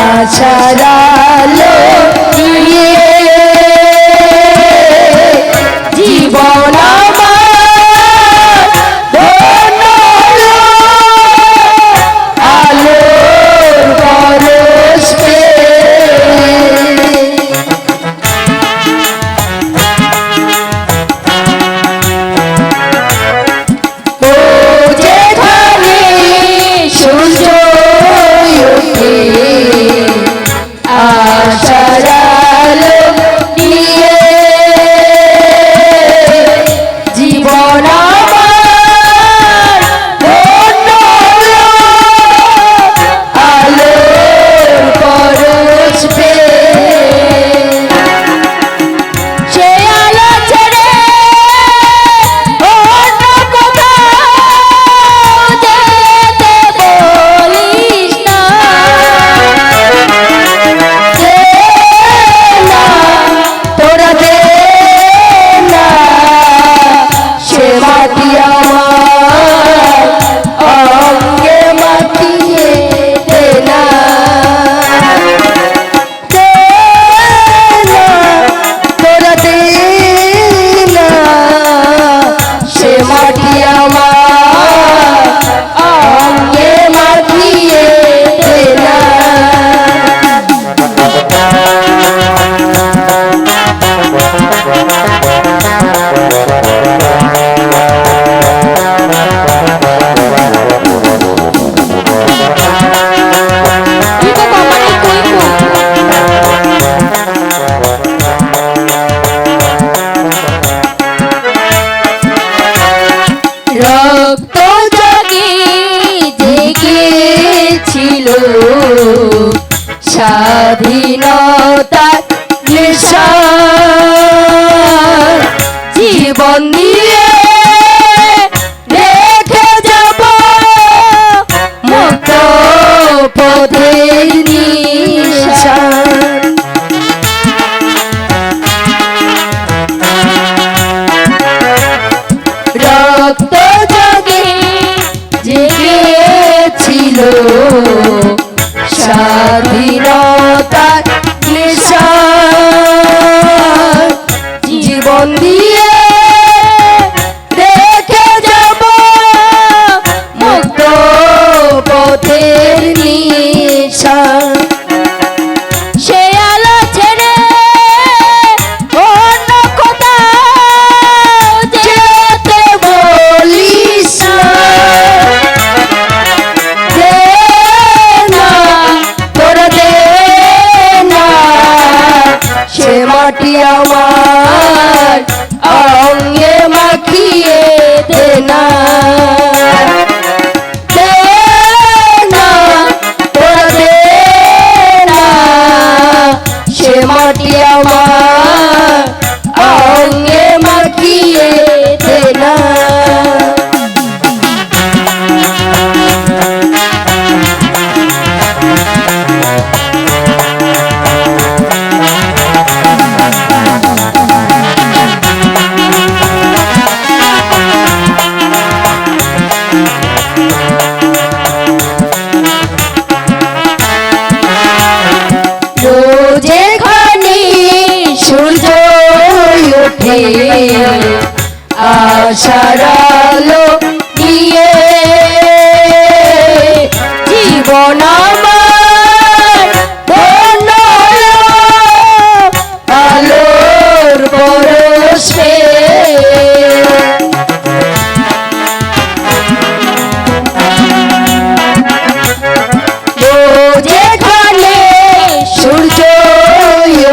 আশার আলো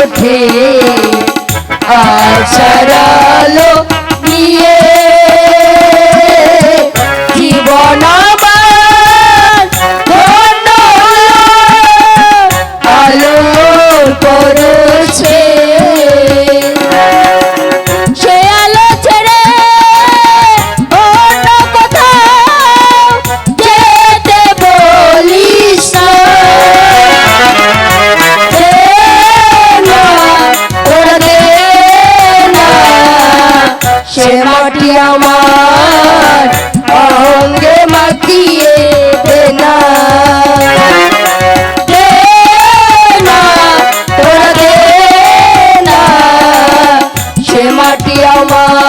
চোখে আশারালো আমার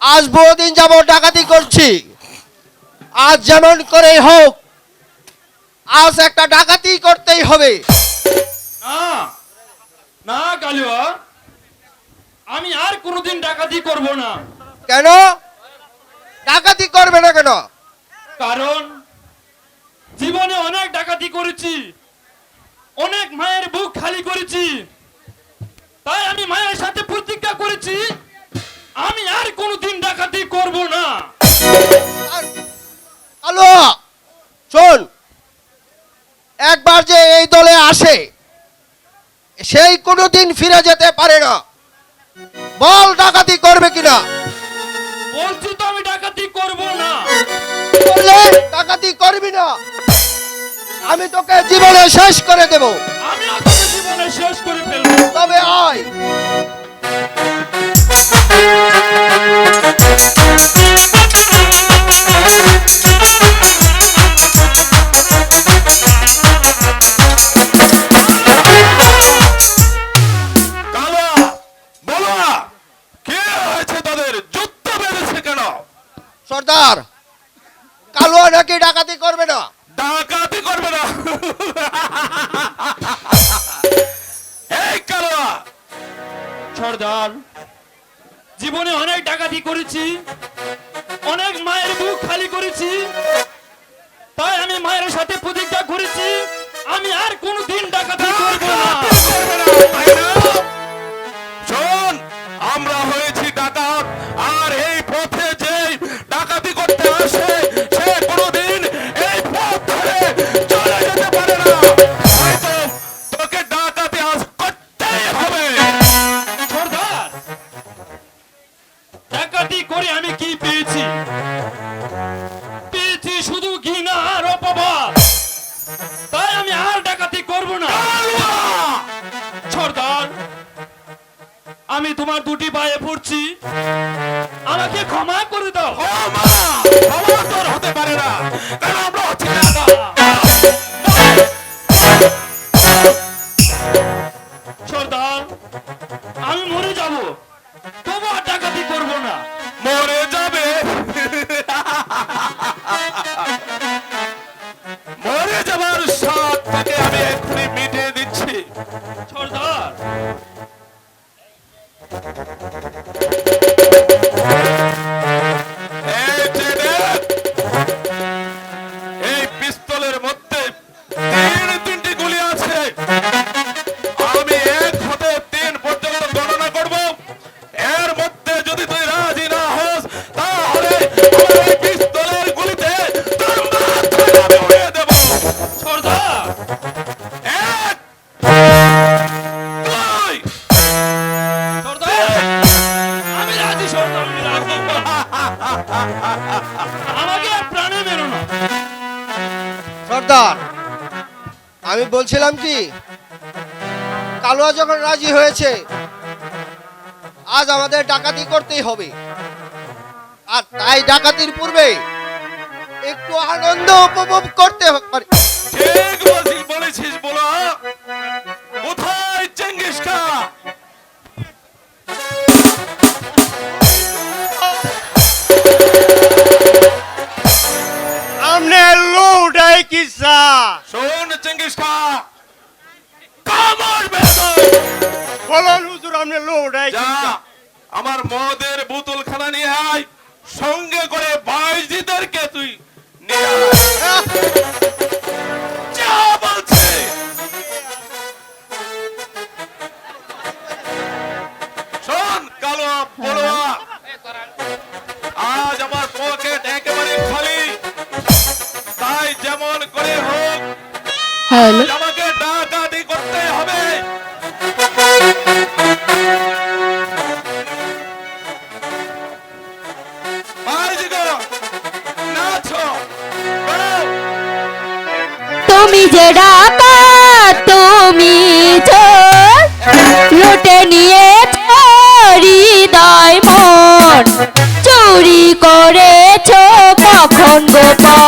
আজ বহুদিন যাব ডাকাতি করছি। আজ যেমন করে হোক আজ একটা ডাকাতি করতেই হবে। না না কালুয়া আমি আর কোনোদিন ডাকাতি করব না। কেন? ডাকাতি করবে না কেন? কারণ জীবনে অনেক ডাকাতি করেছি অনেক মায়ের বুক খালি করেছি। তাই আমি মায়ের সাথে প্রতিজ্ঞা করেছি আমি আর কোনোদিন ডাকাতি করব না। আলো শোন একবার যে এই দলে আসে সেই কোনদিন ফিরে যেতে পারে না। বল ডাকাতি করবে কিনা? বলছি তো আমি ডাকাতি করব না। বললে ডাকাতি করবি না। আমি তোকে জীবনে শেষ করে দেবো। শেষ করে ফেলব। তবে আয়। সর্দার। আমি বলছিলাম কি, কালুয়া যখন রাজি হয়েছে, আজ আমাদের ডাকাতি করতেই হবে। আর তাই ডাকাতির পূর্বে একটু আনন্দ উপভোগ করতে পারি শোন চেঙ্গিস খান কামার বেতন বলুন হুজুর আপনি লোড়াই যা আমার মদের বোতল খানা নিয়ে আয় সঙ্গে করে বাইজিদেরকে তুই নিয়ে আয়। হ্যাঁ। হ্যালো তুমি যে তুমি লুটে নিয়ে হৃদয় মন চুরি করেছ কখন গোপন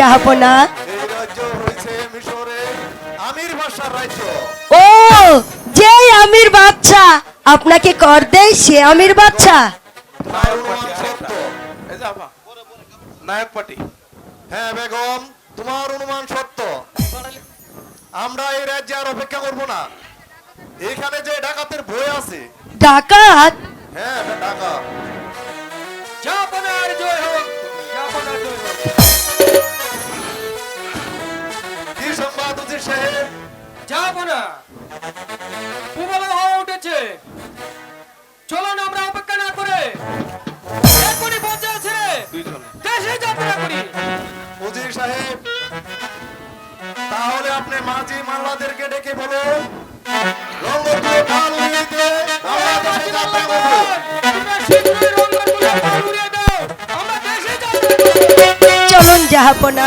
ভাষার না। ও যে আমির বাচ্চা আপনাকে কর দেয় সে আমির বাচ্চা। উজির সাহেব জাপানা পুবালা হয়ে উঠেছে। চলুন আমরা অপেক্ষা না করে। এখনই পৌঁছে আছে। দেশে যাত্রা করি উজির সাহেব তাহলে আপনি মাঝি মাল্লাদেরকে ডেকে বলো রঙ্গপুরে পাল আমরা দেশে যাত্রা করব চলুন মাঝি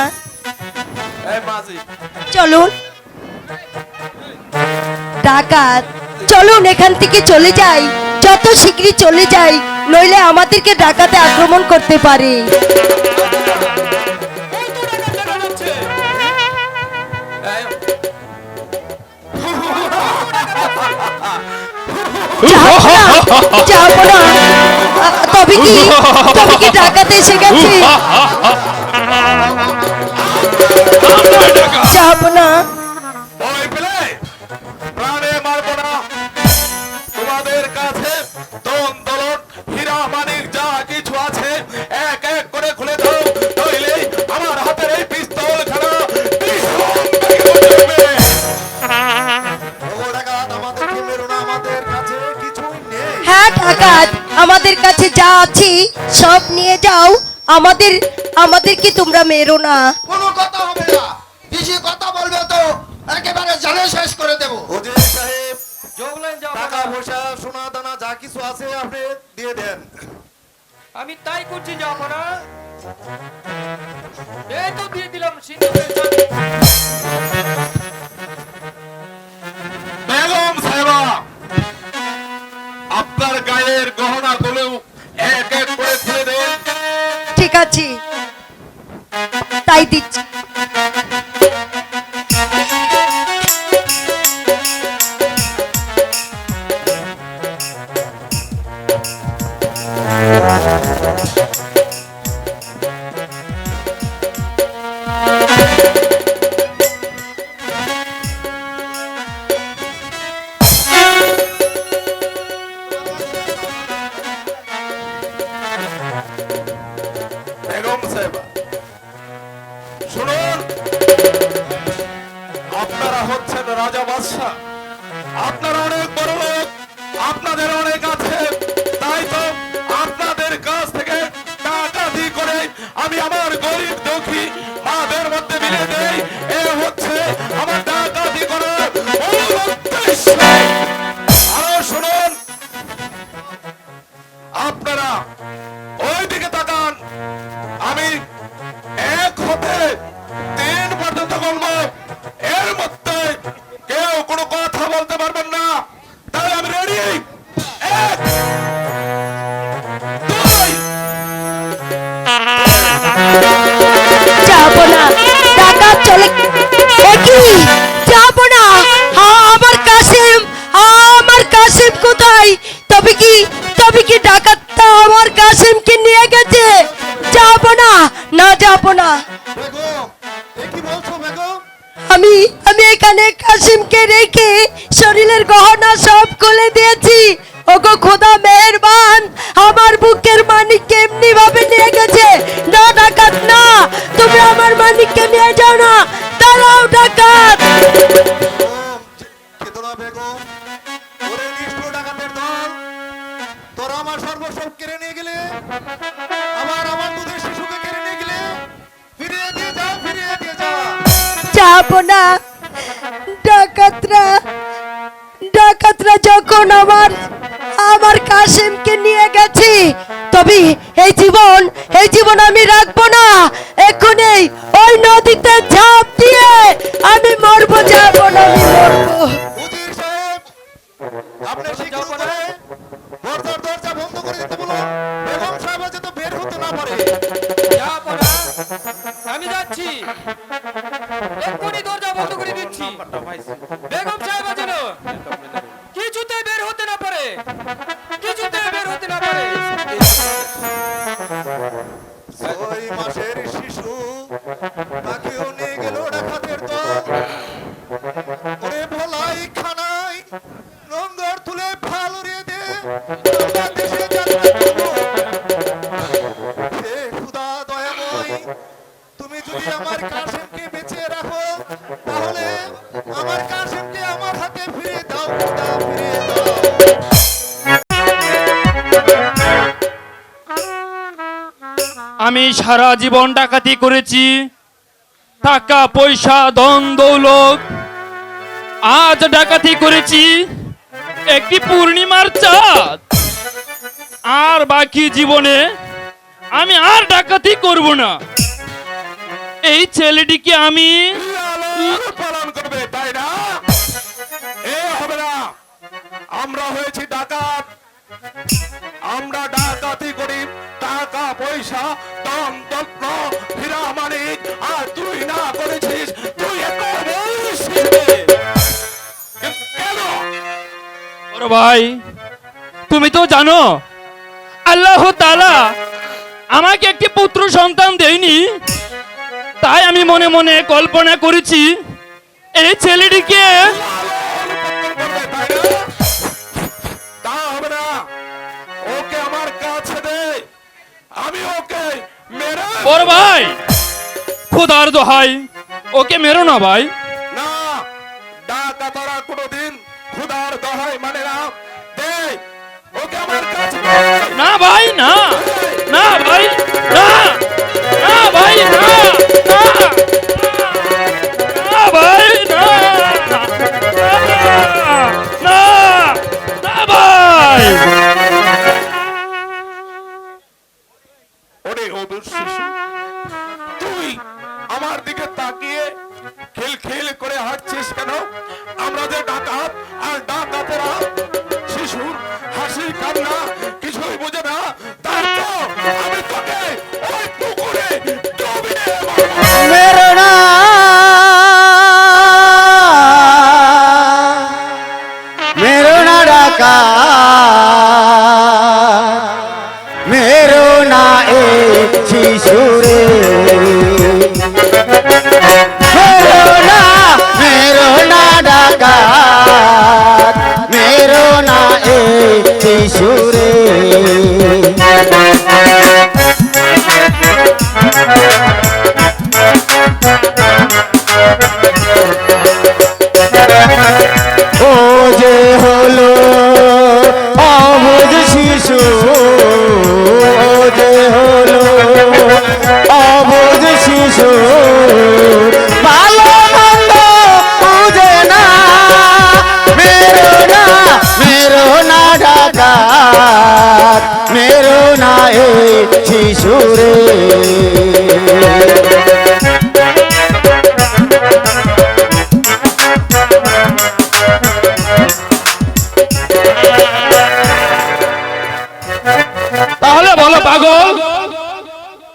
চলুন। ডাকাত, চলুন, এখান থেকে চলে যাই। যত শীঘ্রই চলে যাই, নইলে আমাদেরকে ডাকাতে আক্রমণ করতে পারে। তবে কি? তবে কি ডাকাতে এসে গেছে? জাহাপনা ভয় পেলে প্রাণে মারবো না। তোমাদের কাছে দন দলন হীরা মানিক যা কিছু আছে এক এক করে খুলে দাও নইলে আমার হাতের এই পিস্তল খানা ভীষণ বেগে উঠবে। ওগো ডাকাত, আমাদেরকে মেরো না, আমাদের কাছে হ্যাঁ আমাদের কাছে যা আছে সব নিয়ে যাও। আমাদের আমাদেরকে তোমরা মেরো না? কিছু আছে আপনি দিয়ে দেন। আমি তাই করছি এই তো দিয়ে দিলাম বেগম সাহেবা আপনার গায়ের গহনা গুলো এক এক করে খুলে দেন। ঠিক আছে। তাই দিচ্ছি। বাদশাহ আপনারা অনেক বড় লোক, আপনাদের অনেক আছে। তাই তো আপনাদের কাছ থেকে টাকা দিয়ে করে আমি আমার গরিব দুঃখী মাদের মধ্যে মিলে দেই। এ রেখে শরীরের গহনা সব খুলে দিয়েছি। ওগো খোদা নিয়ে তবে এই জীবন এই জীবন আমি রাখব না। এখনই ওই নদীতে ঝাঁপ দিয়ে আমি মরবো, যাব না, আমি মরবো। সারা জীবন ডাকাতি করেছি। টাকা, পয়সা, ধন, দৌলত। আজ ডাকাতি করেছি একটি পূর্ণিমার চাঁদ। আর বাকি জীবনে আমি আর ডাকাতি করব না। এই ছেলেটিকে আমি আমরা হয়েছি ডাকাত। আমরা ডাকাতি করি, টাকা, পয়সা, দম দত্ত হীরা, মানিক, আর তুই না করেছিস, তুই ভাই, তুমি তো জানো, আল্লাহ তাআলা আমাকে একটি পুত্র সন্তান দেয়নি। তাই আমি মনে মনে কল্পনা করেছি, এই ছেলেটিকে বড় ভাই খোদার দোহাই ওকে মেরো না ভাই না ডাকাতরা কোনোদিন খুদার দহাই মানে না দে ওকে আমার কাছে। না ভাই না না ভাই না না ভাই না না না ভাই না না না ভাই অদূর শিশু। তুই আমার দিকে তাকিয়ে খেল খেল করে হাঁটছিস কেন? আমরা যে ডাকাত আর ডাকাতেরা, শিশুর হাসি কান্না কিছুই বোঝে না। তার আমি তোকে দূরে মেরো না মেরো না ডাকাত শিশুরে তাহলে বলো পাগল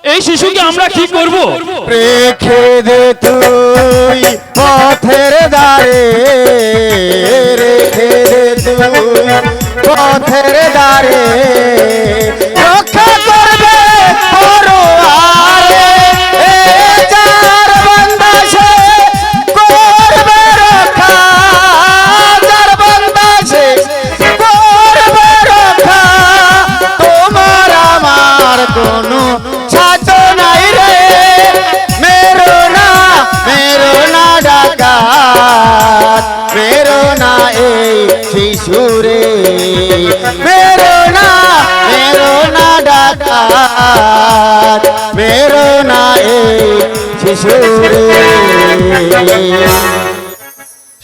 এই শিশুকে আমরা কি করব? রেখে দে তুই পথের দ্বারে রেখে দে তুই পথের দ্বারে। রক্ষা করবে এই শিশুরে। ডাকাত এই শিশুরে।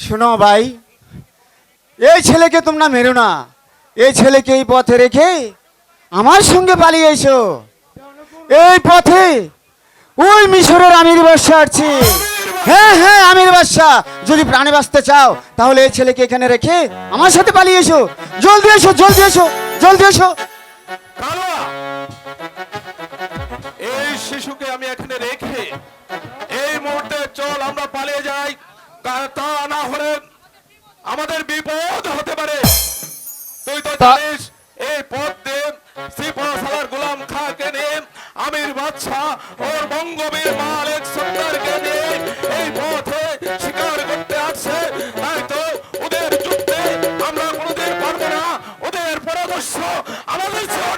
শোনো ভাই, এই ছেলেকে তোমরা মেরো না। এই ছেলেকে এই পথে রেখে আমার সঙ্গে পালিয়ে এসো। এই পথে ওই মিশরের আমির বাদশা আছে। হ্যাঁ হ্যাঁ আমির বাদশা যদি প্রাণে বাঁচতে চাও তাহলে এই ছেলেকে এখানে রেখে আমার সাথে পালিয়ে এসো। জলদি এসো জলদি এসো জলদি এসো। কালোয়া এই শিশুকে আমি এখানে রেখে এই মুহূর্তে চল আমরা পালিয়ে যাই। তা- তা না হলে আমাদের বিপদ হতে পারে। তুই তো জানিস এই পথ দিয়ে সালার গোলাম খাকে নিয়ে আমির বাদশাহ ওর বঙ্গবীর মালিক It's